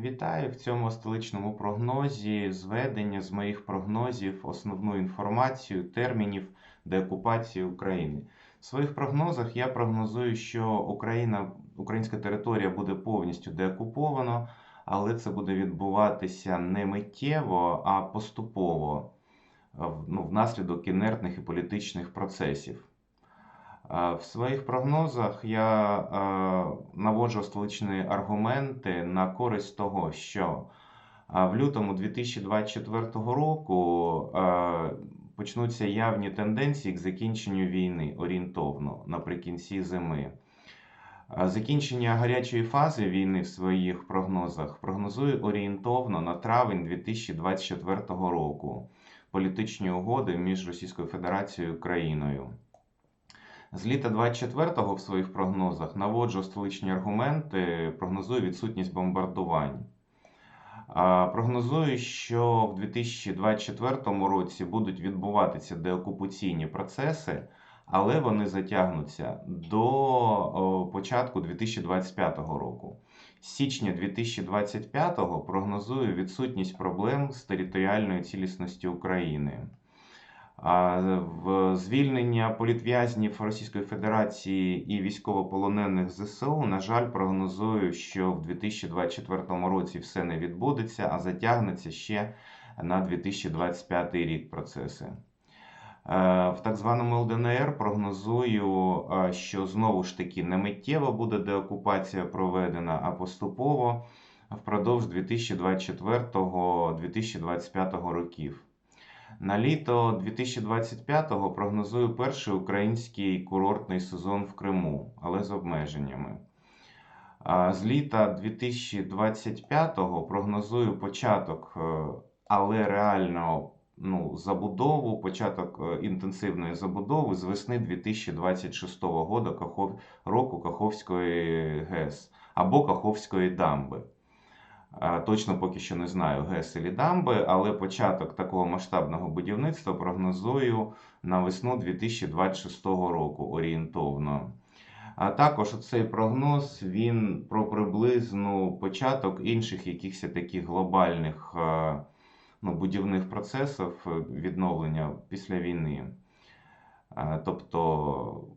Вітаю в цьому столичному прогнозі. Зведення з моїх прогнозів, основну інформацію, термінів деокупації України. В своїх прогнозах я прогнозую, що Україна, українська територія буде повністю деокупована, але це буде відбуватися не миттєво, а поступово ну, внаслідок інертних і політичних процесів. В своїх прогнозах я наводжу столичні аргументи на користь того, що в лютому 2024 року почнуться явні тенденції к закінченню війни орієнтовно наприкінці зими. Закінчення гарячої фази війни в своїх прогнозах прогнозую орієнтовно на травень 2024 року політичні угоди між Російською Федерацією і Україною. З літа 24-го в своїх прогнозах наводжу столичні аргументи, прогнозую відсутність бомбардувань. Прогнозую, що в 2024 році будуть відбуватися деокупаційні процеси, але вони затягнуться до початку 2025 року. З січня 2025 прогнозую відсутність проблем з територіальною цілісністю України. В звільнення політв'язнів Російської Федерації і військовополонених ЗСУ, на жаль, прогнозую, що в 2024 році все не відбудеться, а затягнеться ще на 2025 рік процеси. Е, В так званому ЛДНР прогнозую, е, що знову ж таки не миттєво буде деокупація проведена, а поступово впродовж 2024-2025 років. На літо 2025-го прогнозую перший український курортний сезон в Криму, але з обмеженнями. З літа 2025-го прогнозую початок, е, але реально ну, забудову, початок е, інтенсивної забудови з весни 2026 года року Каховської ГЕС або Каховської дамби. Точно поки що не знаю ГЕС і дамби, але початок такого масштабного будівництва прогнозую на весну 2026 року орієнтовно. А також цей прогноз він про приблизну початок інших якихось таких глобальних ну, будівних процесів е, відновлення після війни. Тобто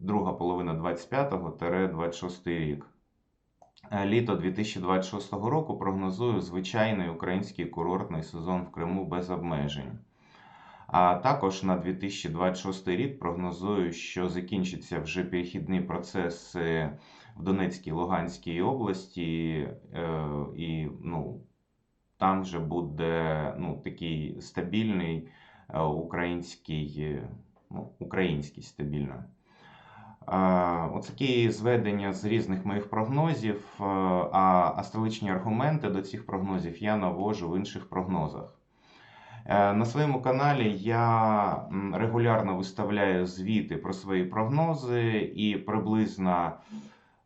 друга половина 25-26 рік. Літо 2026 року прогнозую звичайний український курортний сезон в Криму без обмежень. А також на 2026 рік прогнозую, що закінчиться вже перехідний процес е, в Донецькій Луганській області, е, і ну, там вже буде ну, такий стабільний е, український, ну, український стабільно. Е, зведення з різних моїх прогнозів, е, а астрологічні аргументи до цих прогнозів я навожу в інших прогнозах. Е, На своєму каналі я регулярно виставляю звіти про свої прогнози і приблизна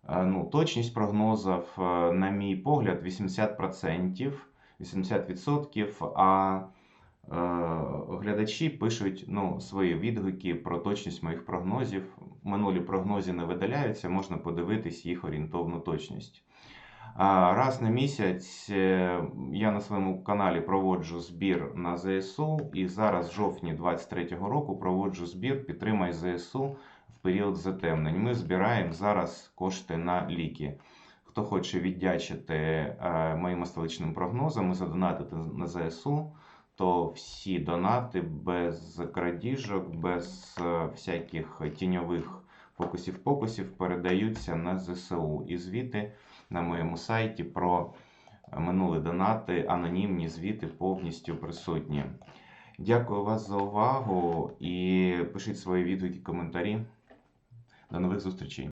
е, ну, точність прогнозів, на мій погляд, 80%, 80%, а глядачі пишуть ну, свої відгуки про точність моїх прогнозів. Минулі прогнози не видаляються, можна подивитись їх орієнтовну точність. А, Раз на місяць е, я на своєму каналі проводжу збір на ЗСУ, і зараз, в жовтні 2023 року, проводжу збір Підтримай ЗСУ в період затемнень. Ми збираємо зараз кошти на ліки. Хто хоче віддячити е, моїм столичним прогнозам і задонатити на ЗСУ, то всі донати без крадіжок, без е, всяких тіньових фокусів-покусів передаються на ЗСУ. І звіти на моєму сайті про минулі донати, анонімні звіти повністю присутні. Дякую вас за увагу і пишіть свої відгуки, коментарі. До нових зустрічей!